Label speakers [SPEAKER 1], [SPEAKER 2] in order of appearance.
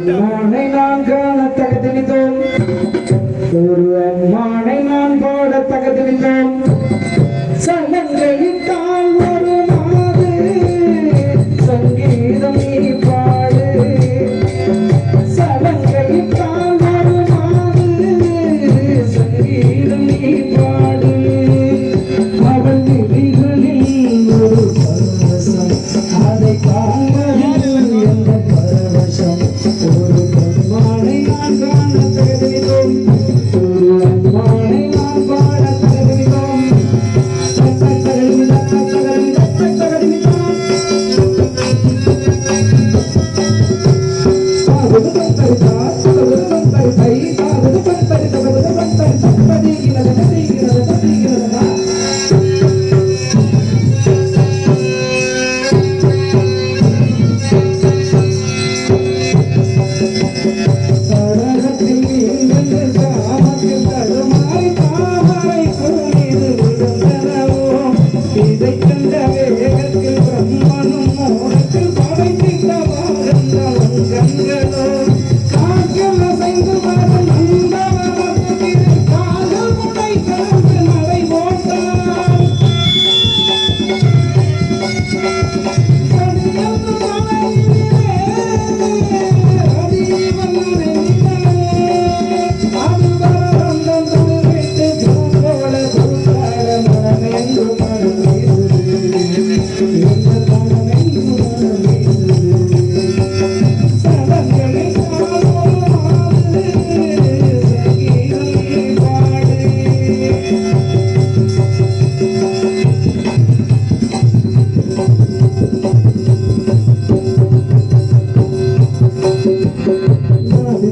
[SPEAKER 1] பெண்ணானை நான் காண தகத்தினித்தோம் ஒரு அம்மானை நான் பாட தகத்தினித்தோம் இதை கண்ட வேகத்தில் பிரம்மனும் உனக்கு படைத்திட்ட பாருங்கள் கண்களோ.